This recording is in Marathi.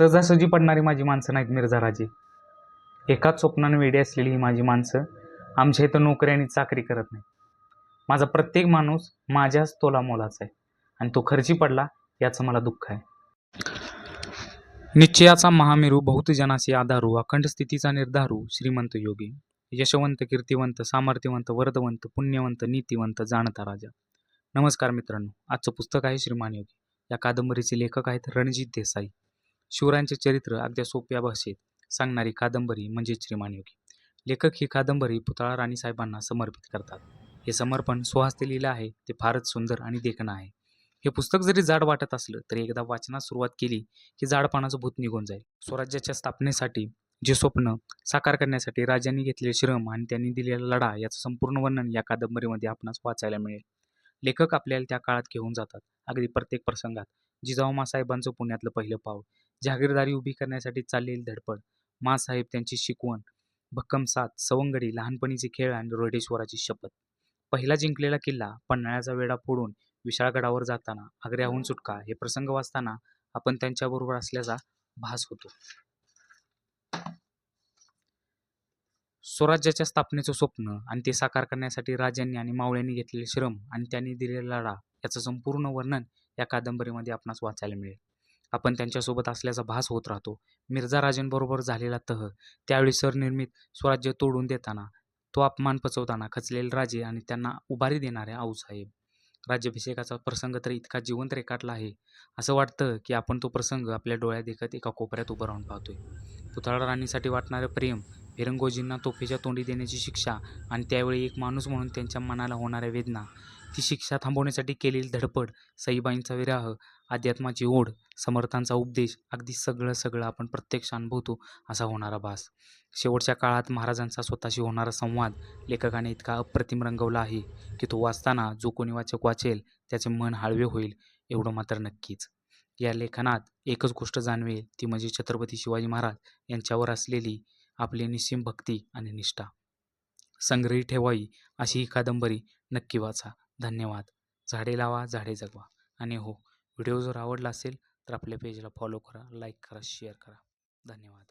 सहजासहजी पडणारी माझी माणसं नाहीत मिर्झा राजे. एकाच स्वप्नानं वेडी असलेली ही माझी माणसं आमच्या इथं नोकरी आणि चाकरी करत नाही माझा प्रत्येक माणूस माझ्याच तोला मोलाचा आहे आणि तो खर्ची पडला याचं मला दुःख आहे. निश्चयाचा महामेरू बहुतजनासी आधारू अखंड स्थितीचा निर्धारू श्रीमंत योगी. यशवंत कीर्तिवंत सामर्थ्यवंत वर्धवंत पुण्यवंत नीतिवंत जाणता राजा. नमस्कार मित्रांनो आजचं पुस्तक आहे श्रीमान योगी. या कादंबरीचे लेखक आहेत रणजित देसाई. शिवरायांचे चरित्र अगदी सोप्या भाषेत सांगणारी कादंबरी म्हणजे श्रीमान योगी. लेखक ही कादंबरी पुतळा राणी साहेबांना समर्पित करतात. हे समर्पण स्वहस्ते लिहिलं आहे ते फारच सुंदर आणि देखणं आहे. हे पुस्तक जरी जाड वाटत असलं तरी एकदा वाचनास सुरुवात केली की जाडपणाचं भूत निघून जाईल. स्वराज्याच्या स्थापनेसाठी जे स्वप्न साकार करण्यासाठी राजांनी घेतलेले श्रम आणि त्यांनी दिलेला लढा याचं संपूर्ण वर्णन या कादंबरीमध्ये आपणास वाचायला मिळेल. लेखक आपल्याला त्या काळात घेऊन जातात अगदी प्रत्येक प्रसंगात. जिजाऊ मासाहेबांचं पुण्यातलं पहिलं पाऊल जहागीरदारी उभी करण्यासाठी चाललेली धडपड मासाहेब त्यांची शिकवण भक्कम साथ सवंगडी लहानपणीचे खेळ आणि रोडेश्वराची शपथ. पहिला जिंकलेला किल्ला पन्हाळ्याचा वेढा फोडून विशाळगडावर जाताना आग्र्याहून सुटका हे प्रसंग वाचताना आपण त्यांच्याबरोबर असल्याचा भास होतो. स्वराज्याच्या स्थापनेचं स्वप्न आणि ते साकार करण्यासाठी राजांनी आणि मावळ्यांनी घेतलेले श्रम आणि त्यांनी दिलेला लढा याचं संपूर्ण वर्णन या कादंबरीमध्ये आपणास वाचायला मिळेल. आपण त्यांच्यासोबत असल्याचा भास होत राहतो. मिर्झा राजांबरोबर झालेला तह त्यावेळी सरनिर्मित स्वराज्य तोडून देताना तो अपमान पचवताना खचलेले राजे आणि त्यांना उभारी देणारे आऊसाहेब राज्याभिषेकाचा प्रसंग तर इतका जिवंत रेखाटला आहे असं वाटतं की आपण तो प्रसंग आपल्या डोळ्या देखत एका कोपऱ्यात उभं राहून पाहतोय. पुतळा राणीसाठी वाटणारं प्रेम फिरंगोजींना तोफेच्या तोंडी देण्याची शिक्षा आणि त्यावेळी एक माणूस म्हणून त्यांच्या मनाला होणाऱ्या वेदना. ती शिक्षा थांबवण्यासाठी केलेली धडपड सईबाईंचा विराह अध्यात्माची ओढ समर्थांचा उपदेश अगदी सगळं सगळं आपण प्रत्यक्ष अनुभवतो असा होणारा भास. शेवटच्या काळात महाराजांचा स्वतःशी होणारा संवाद लेखकाने इतका अप्रतिम रंगवला आहे की तो वाचताना जो कोणी वाचक वाचेल त्याचे मन हळवे होईल एवढं मात्र नक्कीच. या लेखनात एकच गोष्ट जाणवेल ती म्हणजे छत्रपती शिवाजी महाराज यांच्यावर असलेली आपली निस्सीम भक्ती आणि निष्ठा. संग्रही ठेवावी अशी ही कादंबरी नक्की वाचा. धन्यवाद. झाडे लावा झाडे जगवा. आणि हो व्हिडिओ जर आवडला असेल तर आपल्या पेजला फॉलो करा लाईक करा शेअर करा. धन्यवाद.